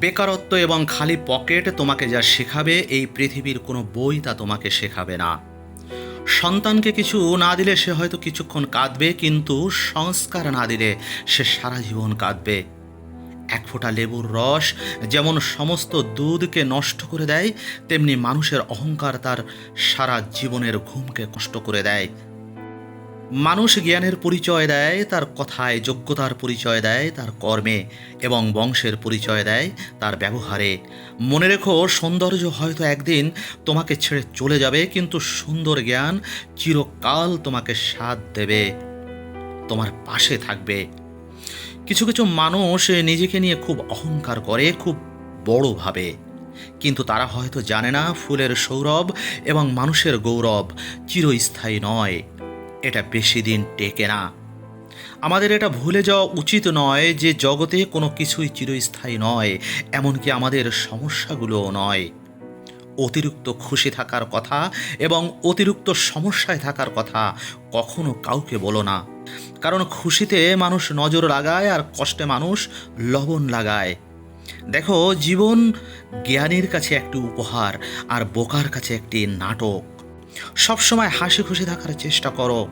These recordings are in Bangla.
বেকারত্ব এবং খালি পকেট তোমাকে যা শেখাবে, এই পৃথিবীর কোনো বই তা তোমাকে শেখাবে না। সন্তানকে কিছু না দিলে সে হয়তো কিছুক্ষণ কাঁদবে, কিন্তু সংস্কার না দিলে সে সারা জীবন কাঁদবে। এক ফোঁটা লেবুর রস যেমন সমস্ত দুধকে নষ্ট করে দেয়, তেমনি মানুষের অহংকার তার সারা জীবনের ঘুমকে কষ্ট করে দেয়। মানুষ জ্ঞানের পরিচয় দেয়, তার কথায় যোগ্যতার পরিচয় দেয়, তার কর্মে এবং বংশের পরিচয় দেয়, তার ব্যবহারে। মনে রেখো, সৌন্দর্য হয়তো একদিন তোমাকে ছেড়ে চলে যাবে, কিন্তু সুন্দর জ্ঞান চিরকাল তোমাকে সাথ দেবে, তোমার পাশে থাকবে। কিছু কিছু মানুষ নিজেকে নিয়ে খুব অহংকার করে, খুব বড় ভাবে। কিন্তু তারা হয়তো জানে না, ফুলের সৌরভ এবং মানুষের গৌরব চিরস্থায়ী নয়। এটা বেশি দিন টেকে না। আমাদের এটা ভুলে যাওয়া উচিত নয় যে জগতে কোনো কিছুই চিরস্থায়ী নয়, এমনকি আমাদের সমস্যাগুলোও নয়। অতিরিক্ত খুশি থাকার কথা এবং অতিরিক্ত সমস্যায় থাকার কথা কখনো কাউকে বলো না। কারণ খুশিতে মানুষ নজর লাগায় আর কষ্টে মানুষ লবণ লাগায়। দেখো, জীবন জ্ঞানীর কাছে একটি উপহার আর বোকার কাছে একটি নাটক। সবসময় হাসি খুশি থাকার চেষ্টা করো।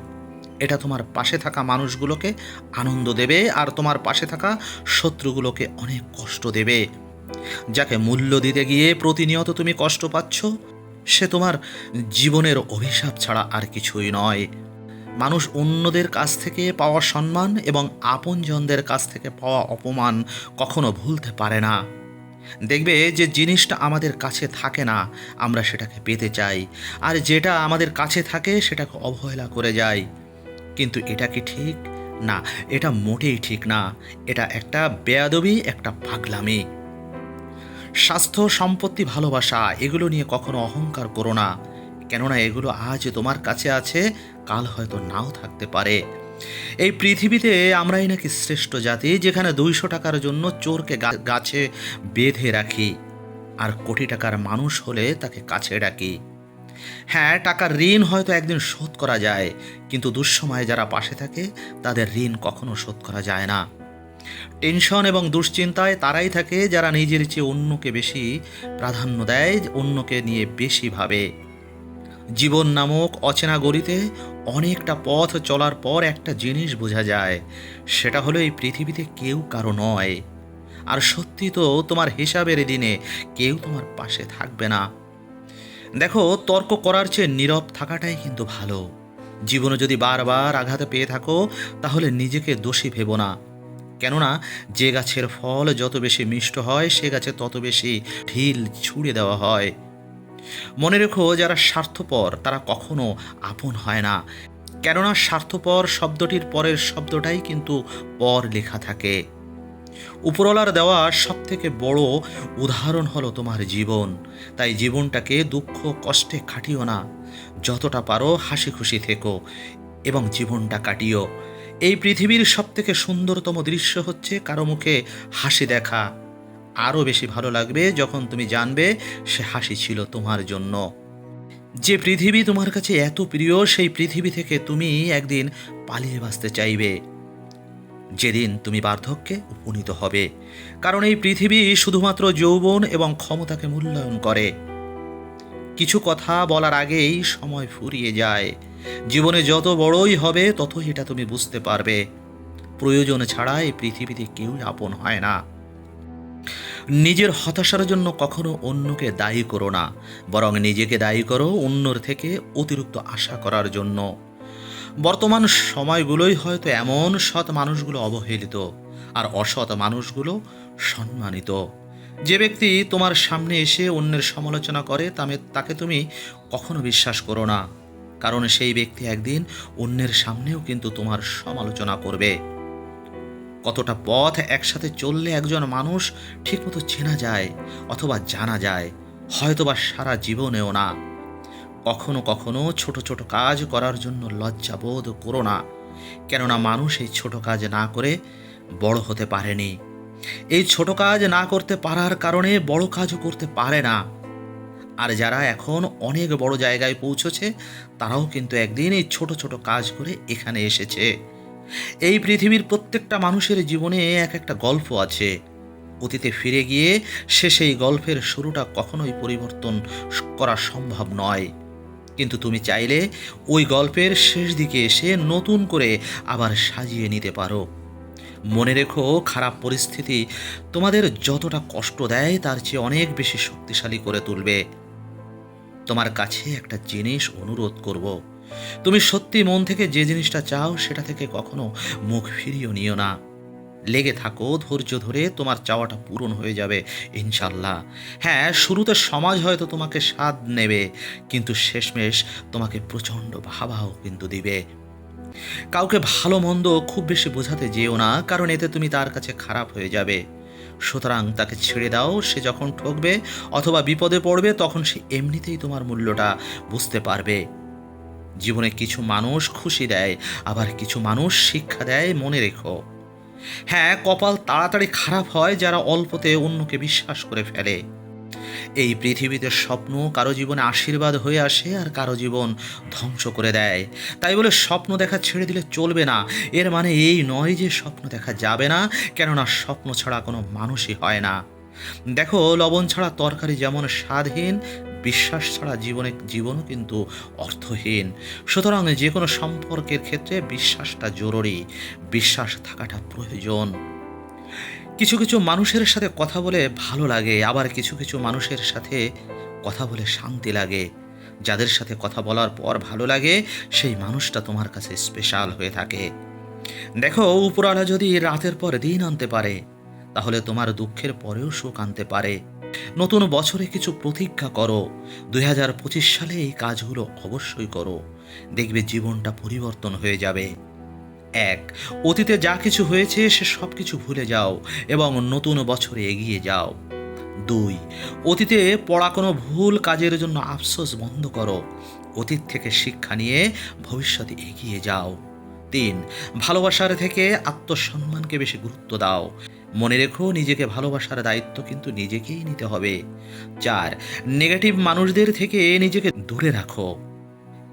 এটা তোমার পাশে থাকা মানুষগুলোকে আনন্দ দেবে আর তোমার পাশে থাকা শত্রুগুলোকে অনেক কষ্ট দেবে। যাকে মূল্য দিতে গিয়ে প্রতিনিয়ত তুমি কষ্ট পাচ্ছ, সে তোমার জীবনের অভিশাপ ছাড়া আর কিছুই নয়। মানুষ অন্যদের কাছ থেকে পাওয়া সম্মান এবং আপনজনদের কাছ থেকে পাওয়া অপমান কখনো ভুলতে পারে না। দেখবে যে জিনিসটা আমাদের কাছে থাকে না, আমরা সেটাকে পেতে চাই। আর যেটা আমাদের কাছে থাকে, সেটাকে অবহেলা করে যাই। কিন্তু এটা কি ঠিক? না, এটা মোটেই ঠিক না। এটা একটা বেয়াদবি, একটা পাগলামি। স্বাস্থ্য, সম্পত্তি, ভালোবাসা, এগুলো নিয়ে কখনো অহংকার করো না। কেননা এগুলো আজ তোমার কাছে আছে, কাল হয়তো নাও থাকতে পারে। এই পৃথিবীতে আমরাই নাকি শ্রেষ্ঠ জাতি, যেখানে দুইশো টাকার জন্য চোরকে গাছে বেঁধে রাখি, আর কোটি টাকার মানুষ হলে তাকে কাছে ডাকি। হ্যাঁ টাকার ঋণ হয়তো একদিন শোধ করা যায়, কিন্তু দুঃসময়ে যারা পাশে থাকে, তাদের ঋণ কখনো শোধ করা যায় না। টেনশন এবং দুশ্চিন্তায় তারাই থাকে, যারা নিজের চেয়ে অন্যকে বেশি প্রাধান্য দেয়, অন্যকে নিয়ে বেশি ভাবে। জীবন নামক অচেনা গড়িতে অনেকটা পথ চলার পর একটা জিনিস বোঝা যায়, সেটা হলো এই পৃথিবীতে কেউ কারও নয়। আর সত্যি তো তোমার হিসাবের দিনে কেউ তোমার পাশে থাকবে না। দেখো, তর্ক করার চেয়ে নীরব থাকাটাই কিন্তু ভালো। জীবনে যদি বারবার আঘাত পেয়ে থাকো, তাহলে নিজেকে দোষী ভেবো না। কেননা, যে গাছের ফল যত বেশি মিষ্ট হয়, সে গাছে তত বেশি ঢিল ছুঁড়ে দেওয়া হয়। মনে রেখো যারা স্বার্থপর, তারা কখনো আপন হয় না। কেননা স্বার্থপর শব্দটির পরের শব্দটাই কিন্তু পর লেখা থাকে। উপরওয়ালার দেওয়া সব থেকে বড় উদাহরণ হলো তোমার জীবন। তাই জীবনটাকে দুঃখ, কষ্টে কাটিও না। যতটা পারো হাসি খুশি থেকো এবং জীবনটা কাটিও। এই পৃথিবীর সব থেকে সুন্দরতম দৃশ্য হচ্ছে কারও মুখে হাসি দেখা। আরও বেশি ভালো লাগবে যখন তুমি জানবে সে হাসি ছিল তোমার জন্য। যে পৃথিবী তোমার কাছে এত প্রিয়, সেই পৃথিবী থেকে তুমি একদিন পালিয়ে বাঁচতে চাইবে। যেদিন তুমি বার্ধক্যে উপনীত হবে। কারণ এই পৃথিবী শুধুমাত্র যৌবন এবং ক্ষমতাকে মূল্যায়ন করে। কিছু কথা বলার আগেই সময় ফুরিয়ে যায়। জীবনে যত বড়ই হবে, ততই এটা তুমি বুঝতে পারবে। প্রয়োজন ছাড়া এই পৃথিবীতে কেউই আপন হয় না। নিজের হতাশার জন্য কখনো অন্যকে দায়ী করো না, বরং নিজেকে দায়ী করো অন্যর থেকে অতিরিক্ত আশা করার জন্য। বর্তমান সময়গুলোই হয়তো এমন সৎ মানুষগুলো অবহেলিত আর অসৎ মানুষগুলো সম্মানিত। যে ব্যক্তি তোমার সামনে এসে অন্যের সমালোচনা করে তাকে তুমি কখনো বিশ্বাস করো না, কারণ সেই ব্যক্তি একদিন অন্যের সামনেও কিন্তু তোমার সমালোচনা করবে। কতটা পথ একসাথে চললে একজন মানুষ ঠিকমতো চেনা যায় অথবা জানা যায়, হয়তোবা সারা জীবনেও না। কখনো কখনো ছোট ছোট কাজ করার জন্য লজ্জাবোধ করো না, কেননা মানুষ এই ছোট কাজ না করে বড় হতে পারেনি। এই ছোট কাজ না করতে পারার কারণে বড় কাজও করতে পারে না। আর যারা এখন অনেক বড় জায়গায় পৌঁছেছে, তারাও কিন্তু একদিন এই ছোট ছোট কাজ করে এখানে এসেছে। এই পৃথিবীর প্রত্যেকটা মানুষের জীবনে এক একটা গল্প আছে। অতীতে ফিরে গিয়ে সে সেই গল্পের শুরুটা কখনোই পরিবর্তন করা সম্ভব নয়। কিন্তু তুমি চাইলে ওই গল্পের শেষ দিকে এসে নতুন করে আবার সাজিয়ে নিতে পারো। মনে রেখো, খারাপ পরিস্থিতি তোমাদের যতটা কষ্ট দেয়, তার চেয়ে অনেক বেশি শক্তিশালী করে তুলবে। তোমার কাছে একটা জিনিস অনুরোধ করব। তুমি সত্যি মন থেকে যে জিনিসটা চাও সেটা থেকে কখনো মুখ ফিরিয়ে নিও না। লেগে থাকো, ধৈর্য ধরে তোমার চাওয়াটা পূরণ হয়ে যাবে ইনশাল্লাহ হ্যাঁ শুরুতে সমাজ হয়তো তোমাকে স্বাদ নেবে, কিন্তু শেষমেশ তোমাকে প্রচণ্ড ভাবাও কিন্তু দিবে। কাউকে ভালো মন্দ খুব বেশি বোঝাতে যেও না, কারণ এতে তুমি তার কাছে খারাপ হয়ে যাবে। সুতরাং তাকে ছেড়ে দাও, সে যখন ঠকবে অথবা বিপদে পড়বে, তখন সে এমনিতেই তোমার মূল্যটা বুঝতে পারবে। জীবনে কিছু মানুষ খুশি দেয়, আবার কিছু মানুষ শিক্ষা দেয়, মনে রেখো। হ্যাঁ কপাল তাড়াতাড়ি খারাপ হয় যারা অল্পতে অন্যকে বিশ্বাস করে ফেলে। এই পৃথিবীতে স্বপ্ন কারও জীবনে আশীর্বাদ হয়ে আসে আর কারও জীবন ধ্বংস করে দেয়। তাই বলে স্বপ্ন দেখা ছেড়ে দিলে চলবে না। এর মানে এই নয় যে স্বপ্ন দেখা যাবে না, কেননা স্বপ্ন ছাড়া কোনো মানুষই হয় না। দেখো, লবণ ছাড়া তরকারি যেমন স্বাদহীন বিশ্বাস ছাড়া জীবনে জীবনও কিন্তু অর্থহীন। সুতরাং যে কোনো সম্পর্কের ক্ষেত্রে বিশ্বাসটা জরুরি। বিশ্বাস থাকাটা প্রয়োজন। কিছু কিছু মানুষের সাথে কথা বলে ভালো লাগে, আবার কিছু কিছু মানুষের সাথে কথা বলে শান্তি লাগে। যাদের সাথে কথা বলার পর ভালো লাগে, সেই মানুষটা তোমার কাছে স্পেশাল হয়ে থাকে। দেখো, উপরওয়ালা যদি রাতের পর দিন আনতে পারে, তাহলে তোমার দুঃখের পরেও সুখ আনতে পারে। নতুন বছরে কিছু প্রতিজ্ঞা করো। দুই হাজার পঁচিশ সালে এই কাজগুলো অবশ্যই করো। দেখবে জীবনটা পরিবর্তন হয়ে যাবে। এক, অতীতে যা কিছু হয়েছে, সে সব কিছু ভুলে যাও এবং নতুন বছরে এগিয়ে যাও। দুই, অতীতে পড়া কোনো ভুল কাজের জন্য আফসোস বন্ধ করো। অতীত থেকে শিক্ষা নিয়ে ভবিষ্যতে এগিয়ে যাও। তিন, ভালোবাসার থেকে আত্মসম্মানকে বেশি গুরুত্ব দাও। মনে রেখো, নিজেকে ভালোবাসার দায়িত্ব কিন্তু নিজেকেই নিতে হবে। চার নেগেটিভ মানুষদের থেকে নিজেকে দূরে রাখো।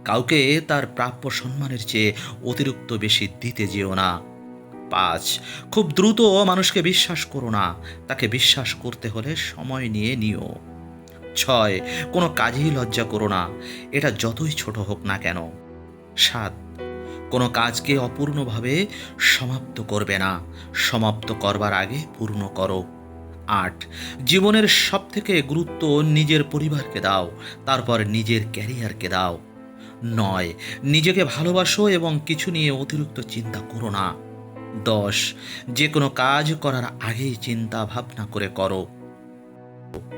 কাউকে তার প্রাপ্য সম্মানের চেয়ে অতিরিক্ত বেশি দিতে যেও না। পাঁচ, খুব দ্রুত মানুষকে বিশ্বাস করো না। তাকে বিশ্বাস করতে হলে সময় নিয়ে নিও। ছয়, কোনো কাজেই লজ্জা করো না। এটা যতই ছোট হোক না কেন। সাত কোনো কাজকে অপূর্ণভাবে সমাপ্ত করবে না। সমাপ্ত করবার আগে পূর্ণ করো। আট। জীবনের সব থেকে গুরুত্ব নিজের পরিবারকে দাও, তারপর নিজের ক্যারিয়ারকে দাও। নয়। নিজেকে ভালোবাসো এবং কিছু নিয়ে অতিরিক্ত চিন্তা করো না। দশ। যে কোনো কাজ করার আগেই চিন্তা ভাবনা করে করো।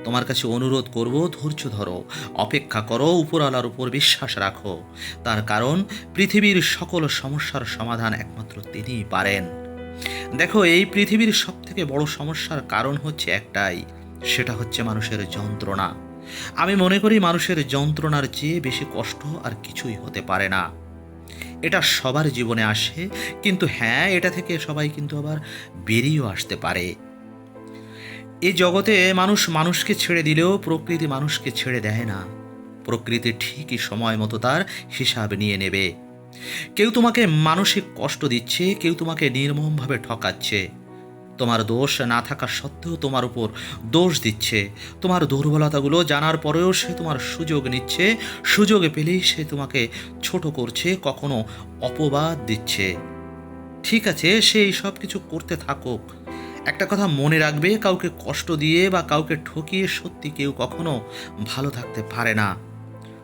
তোমার কাছে অনুরোধ করব, ধৈর্য ধরো, অপেক্ষা করো, উপরওয়ালার উপর বিশ্বাস রাখো। তার কারণ, পৃথিবীর সকল সমস্যার সমাধান একমাত্র তিনিই পারেন। দেখো, এই পৃথিবীর সব থেকে বড় সমস্যার কারণ হচ্ছে একটাই, সেটা হচ্ছে মানুষের যন্ত্রণা। আমি মনে করি মানুষের যন্ত্রণার চেয়ে বেশি কষ্ট আর কিছুই হতে পারে না। এটা সবার জীবনে আসে, কিন্তু হ্যাঁ এটা থেকে সবাই কিন্তু আবার বেরিয়েও আসতে পারে। এই জগতে মানুষ মানুষকে ছেড়ে দিলেও প্রকৃতি মানুষকে ছেড়ে দেয় না। প্রকৃতি ঠিকই সময় মতো তার হিসাব নিয়ে নেবে। কেউ তোমাকে মানসিক কষ্ট দিচ্ছে, কেউ তোমাকে নির্মমভাবে ঠকাচ্ছে। তোমার দোষ না থাকা সত্ত্বেও তোমার উপর দোষ দিচ্ছে। তোমার দুর্বলতাগুলো জানার পরেও সে তোমার সুযোগ নিচ্ছে। সুযোগ পেলেই সে তোমাকে ছোট করছে, কখনো অপবাদ দিচ্ছে। ঠিক আছে, সে এই সব কিছু করতে থাকুক। একটা কথা মনে রাখবে, কাউকে কষ্ট দিয়ে বা কাউকে ঠকিয়ে সত্যি কেউ কখনো ভালো থাকতে পারে না।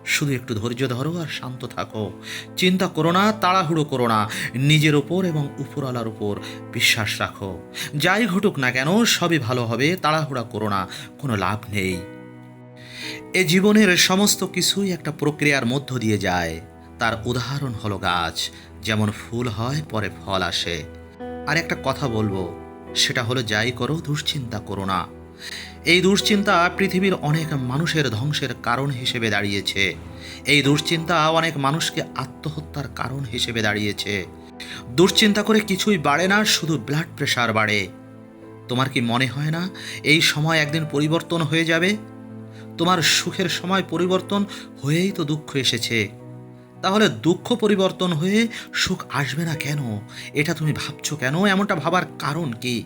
শুধু একটু ধৈর্য ধরো আর শান্ত থাকো। চিন্তা করো না, তাড়াহুড়ো করো না। নিজের ওপর এবং উপরওয়ালার উপর বিশ্বাস রাখো। যাই ঘটুক না কেন, সবই ভালো হবে, তাড়াহুড়া করো না, কোনো লাভ নেই। এ জীবনের সমস্ত কিছুই একটা প্রক্রিয়ার মধ্য দিয়ে যায়। তার উদাহরণ হলো গাছ। যেমন ফুল হয়, পরে ফল আসে। আর একটা কথা বলব সেটা হলো যাই করো, দুশ্চিন্তা করো না। এই দুশ্চিন্তা পৃথিবীর অনেক মানুষের ধ্বংসের কারণ হিসেবে দাঁড়িয়েছে। এই দুশ্চিন্তা অনেক মানুষকে আত্মহত্যার কারণ হিসেবে দাঁড়িয়েছে। দুশ্চিন্তা করে কিছুই বাড়ে না, শুধু ব্লাড প্রেশার বাড়ে। তোমার কি মনে হয় না, এই সময় একদিন পরিবর্তন হয়ে যাবে? তোমার সুখের সময় পরিবর্তন হয়েই তো দুঃখ এসেছে। তাহলে দুঃখ পরিবর্তন হয়ে সুখ আসবে না কেন? এটা তুমি ভাবছ কেন? এমনটা ভাবার কারণ কি?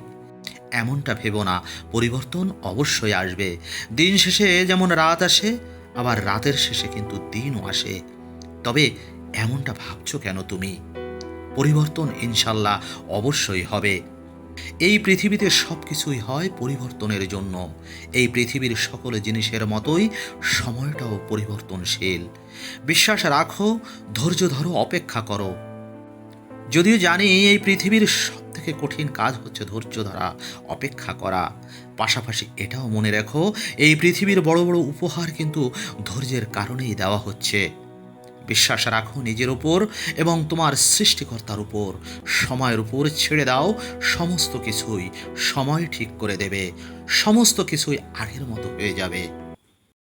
এমনটা ভেবো না। পরিবর্তন অবশ্যই আসবে। দিন শেষে যেমন রাত আসে, আবার রাতের শেষে কিন্তু দিনও আসে। তবে এমনটা ভাবছ কেন তুমি? পরিবর্তন ইনশাল্লাহ অবশ্যই হবে। এই পৃথিবীতে সব কিছুই হয় পরিবর্তনের জন্য। এই পৃথিবীর সকল জিনিসের মতোই সময়টাও পরিবর্তনশীল। বিশ্বাস রাখো, ধৈর্য ধরো, অপেক্ষা করো। যদিও জানি এই পৃথিবীর সব থেকে কঠিন কাজ হচ্ছে ধৈর্য ধরা, অপেক্ষা করা। পাশাপাশি এটাও মনে রেখো, এই পৃথিবীর বড় বড় উপহার কিন্তু ধৈর্যের কারণেই দেওয়া হচ্ছে। বিশ্বাস রাখো নিজের উপর এবং তোমার সৃষ্টিকর্তার উপর। সময়ের উপর ছেড়ে দাও, সমস্ত কিছুই সময় ঠিক করে দেবে। সমস্ত কিছুই আগের মতো হয়ে যাবে।